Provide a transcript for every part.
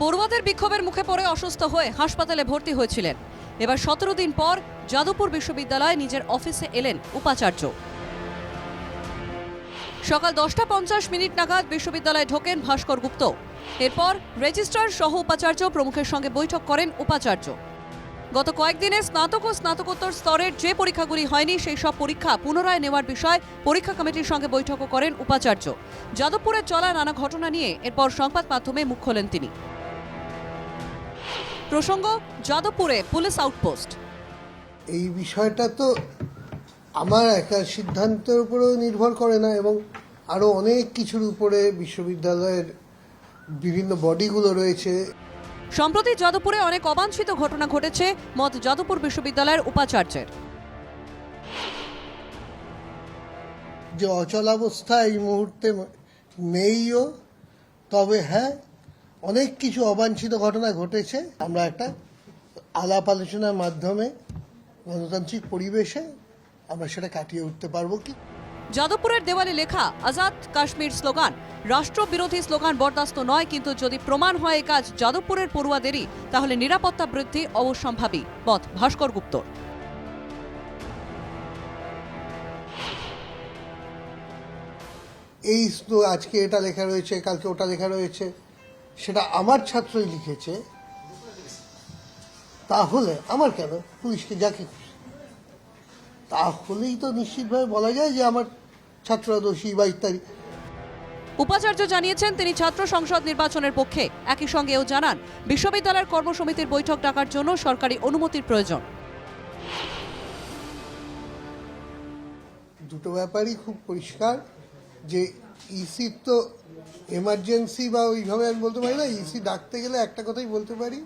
পড়ুয়াদের বিক্ষোভের মুখে পড়ে অসুস্থ হয়ে হাসপাতালে ভর্তি হয়েছিলেন। এবার সতেরো দিন পর যাদবপুর বিশ্ববিদ্যালয়ে নিজের অফিসে এলেন উপাচার্য। সকাল দশটা পঞ্চাশ মিনিট নাগাদ বিশ্ববিদ্যালয়ে ঢোকেন ভাস্কর গুপ্ত। এরপর রেজিস্ট্রার সহ উপাচার্য প্রমুখের সঙ্গে বৈঠক করেন উপাচার্য। গত কয়েকদিনে স্নাতক ও স্নাতকোত্তর স্তরের যে পরীক্ষাগুলি হয়নি, সেই সব পরীক্ষা পুনরায় নেওয়ার বিষয়ে পরীক্ষা কমিটির সঙ্গে বৈঠকও করেন উপাচার্য। যাদবপুরে চলা নানা ঘটনা নিয়ে এরপর সংবাদ মাধ্যমে মুখ খোলেন তিনি। প্রসঙ্গ যাদবপুরে পুলিশ আউটপোস্ট। এই বিষয়টা তো আমার একা সিদ্ধান্তের উপরেও নির্ভর করে না এবং আরও অনেক কিছুর উপরে বিশ্ববিদ্যালয়ের বিভিন্ন বডিগুলো রয়েছে। সম্প্রতি যাদবপুরে অনেক অবাঞ্ছিত ঘটনা ঘটেছে মত যাদবপুর বিশ্ববিদ্যালয়ের উপাচার্যের। যে অচলাবস্থা এই মুহূর্তে নেইও তবে হ্যাঁ অনেক কিছু অবাঞ্ছিত ঘটনা ঘটেছে। আমরা একটা আলাপ আলোচনার মাধ্যমে গণতান্ত্রিক পরিবেশে আমরা সেটা কাটিয়ে উঠতে পারব কি? যাদবপুরের দেওয়ালে লেখা আজাদ কাশ্মীর স্লোগান। রাষ্ট্রবিরোধী স্লোগান বরদাস্ত নয় কিন্তু যদি প্রমাণ হয় এই কাজ যাদবপুরের পড়ুয়াদেরই তাহলে নিরাপত্তা বৃদ্ধি অবশ্যম্ভাবী। মত ভাস্কর গুপ্ত এই তো আজকে এটা লেখা রয়েছে কালকে ওটা লেখা রয়েছে। সেটা আমার ছাত্রই লিখেছে তাহলে আমার কেন? পুলিশকে যাকে খুশি। তাহলেই তো নিশ্চিতভাবে বলা যায় যে আমার ছাত্ররা দোষী বা ইত্যাদি। উপাচার্য জানিয়েছেন তিনি ছাত্র সংসদ নির্বাচনের পক্ষে একই সঙ্গে এও জানান বিশ্ববিদ্যালয়ের কর্মসমিতির বৈঠক ডাকার জন্য সরকারি অনুমতির প্রয়োজন। দুটো ব্যাপারই খুব পরিষ্কার যে ইসির তো এমার্জেন্সি বা ওইভাবে আমি বলতে পারি না ইসি ডাকতে গেলে একটা কথাই বলতে পারি,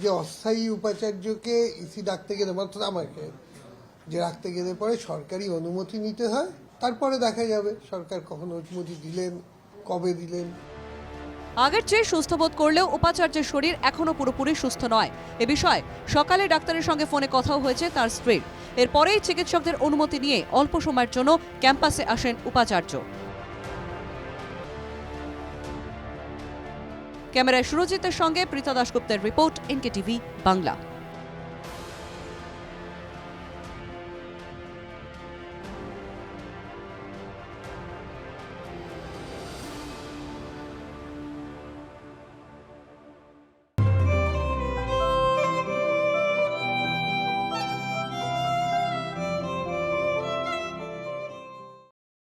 যে অস্থায়ী উপাচার্যকে ইসি ডাকতে গেলে মাত্র আমাকে, যে রাখতে গেলে পরে সরকারি অনুমতি নিতে হয়, তারপরে দেখা যাবে সরকার কখন অনুমতি দিলেন, কবে দিলেন। আগের চেয়ে সুস্থ বোধ করলেও উপাচার্যের শরীর এখনও পুরোপুরি সুস্থ নয়। এ বিষয়ে সকালে ডাক্তারের সঙ্গে ফোনে কথাও হয়েছে তার স্ত্রীর। এরপরেই চিকিৎসকদের অনুমতি নিয়ে অল্প সময়ের জন্য ক্যাম্পাসে আসেন উপাচার্য। ক্যামেরায় সুরজিতের সঙ্গে প্রীতা দাশগুপ্তের রিপোর্ট এনকে টিভি বাংলা।